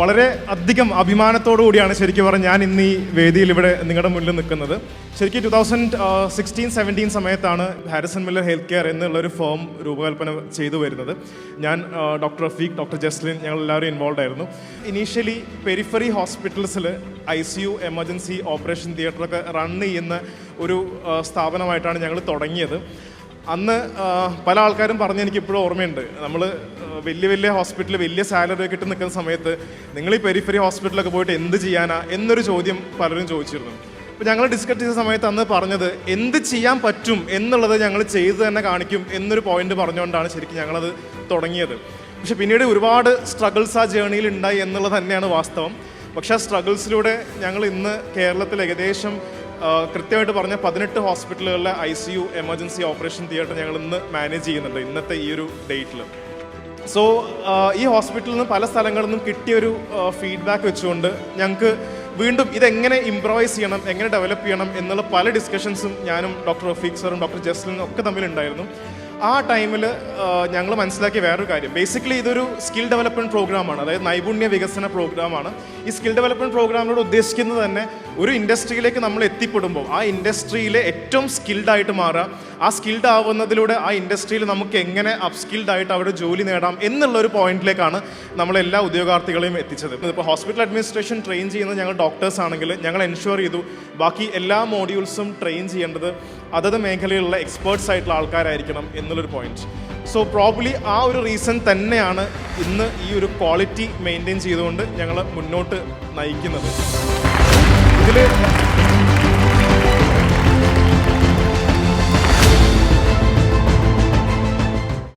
വളരെ അധികം അഭിമാനത്തോടു കൂടിയാണ് ശരിക്കും പറഞ്ഞാൽ ഞാൻ ഇന്ന് ഈ വേദിയിൽ ഇവിടെ നിങ്ങളുടെ മുന്നിൽ നിൽക്കുന്നത്. ശരിക്കും ടു തൗസൻഡ് സിക്സ്റ്റീൻ സെവന്റീൻ സമയത്താണ് ഹാരിസൺ മില്ലർ ഹെൽത്ത് കെയർ എന്നുള്ളൊരു ഫേം രൂപകൽപ്പന ചെയ്തു വരുന്നത്. ഞാൻ ഡോക്ടർ റഫീഖ് ഡോക്ടർ ജസ്ലിൻ ഞങ്ങൾ എല്ലാവരും ഇൻവോൾവ് ആയിരുന്നു. Initially periphery ഹോസ്പിറ്റൽസിൽ I C U emergency operation തിയേറ്ററൊക്കെ run ചെയ്യുന്ന ഒരു സ്ഥാപനമായിട്ടാണ് ഞങ്ങൾ തുടങ്ങിയത്. അന്ന് പല ആൾക്കാരും പറഞ്ഞ് എനിക്ക് ഇപ്പോഴും ഓർമ്മയുണ്ട്. നമ്മൾ വലിയ വലിയ ഹോസ്പിറ്റലിൽ വലിയ സാലറി ഒക്കെ ഇട്ട് നിൽക്കുന്ന സമയത്ത് നിങ്ങൾ ഈ പെരിഫറി ഹോസ്പിറ്റലൊക്കെ പോയിട്ട് എന്ത് ചെയ്യാനാ എന്നൊരു ചോദ്യം പലരും ചോദിച്ചിരുന്നു. അപ്പോൾ ഞങ്ങൾ ഡിസ്കസ് ചെയ്ത സമയത്ത് അന്ന് പറഞ്ഞത് എന്ത് ചെയ്യാൻ പറ്റും എന്നുള്ളത് ഞങ്ങൾ ചെയ്ത് തന്നെ കാണിക്കും എന്നൊരു പോയിന്റ് പറഞ്ഞുകൊണ്ടാണ് ശരിക്കും ഞങ്ങളത് തുടങ്ങിയത്. പക്ഷെ പിന്നീട് ഒരുപാട് സ്ട്രഗിൾസ് ആ ജേണിയിൽ ഉണ്ടായി എന്നുള്ളത് തന്നെയാണ് വാസ്തവം. പക്ഷേ ആ സ്ട്രഗിൾസിലൂടെ ഞങ്ങൾ ഇന്ന് കേരളത്തിൽ ഏകദേശം കൃത്യമായിട്ട് പറഞ്ഞ പതിനെട്ട് ഹോസ്പിറ്റലുകളിലെ I C U emergency operation theatre ഞങ്ങൾ ഇന്ന് മാനേജ് ചെയ്യുന്നുണ്ട് ഇന്നത്തെ ഈ ഒരു ഡേറ്റിൽ സോ ഈ ഹോസ്പിറ്റലിൽ നിന്ന് പല സ്ഥലങ്ങളിൽ നിന്നും കിട്ടിയൊരു ഫീഡ്ബാക്ക് വെച്ചുകൊണ്ട് ഞങ്ങൾക്ക് വീണ്ടും ഇതെങ്ങനെ ഇംപ്രവൈസ് ചെയ്യണം എങ്ങനെ ഡെവലപ്പ് ചെയ്യണം എന്നുള്ള പല ഡിസ്കഷൻസും ഞാനും ഡോക്ടർ റഫീഖ് സാറും ഡോക്ടർ ജസ്ലിനും ഒക്കെ തമ്മിലുണ്ടായിരുന്നു. ആ ടൈമിൽ ഞങ്ങൾ മനസ്സിലാക്കിയ വേറൊരു കാര്യം. ബേസിക്കലി ഇതൊരു സ്കിൽ ഡെവലപ്മെന്റ് പ്രോഗ്രാമാണ് അതായത് നൈപുണ്യ വികസന പ്രോഗ്രാമാണ് ഈ സ്കിൽ ഡെവലപ്മെന്റ് പ്രോഗ്രാമിനോട് ഉദ്ദേശിക്കുന്നത് തന്നെ ഒരു ഇൻഡസ്ട്രിയിലേക്ക് നമ്മൾ എത്തിപ്പെടുമ്പോൾ ആ ഇൻഡസ്ട്രിയിലെ ഏറ്റവും സ്കിൽഡ് ആയിട്ട് മാറുക ആ സ്കിൽഡ് ആവുന്നതിലൂടെ ആ ഇൻഡസ്ട്രിയിൽ നമുക്ക് എങ്ങനെ അപ്സ്കിൽഡ് ആയിട്ട് അവിടെ ജോലി നേടാം എന്നുള്ള ഒരു പോയിന്റിലേക്കാണ് നമ്മൾ എല്ലാ ഉദ്യോഗാർത്ഥികളെയും എത്തിച്ചത്. ഇപ്പോൾ ഹോസ്പിറ്റൽ അഡ്മിനിസ്ട്രേഷൻ ട്രെയിൻ ചെയ്യുന്ന ഞങ്ങൾ ഡോക്ടേഴ്സ് ആണെങ്കിൽ ഞങ്ങൾ എൻഷുർ ചെയ്തു ബാക്കി എല്ലാ മോഡ്യൂൾസും ട്രെയിൻ ചെയ്യേണ്ടത് അതത് മേഖലയിലുള്ള എക്സ്പേർട്സ് ആയിട്ടുള്ള ആൾക്കാരായിരിക്കണം എന്നുള്ളൊരു പോയിന്റ് സോ പ്രോബ്ലി ആ ഒരു റീസൺ തന്നെയാണ് ഇന്ന് ഈ ഒരു ക്വാളിറ്റി മെയിന്റെയിൻ ചെയ്തുകൊണ്ട് ഞങ്ങൾ മുന്നോട്ട് നയിക്കുന്നത്. ഇതിൽ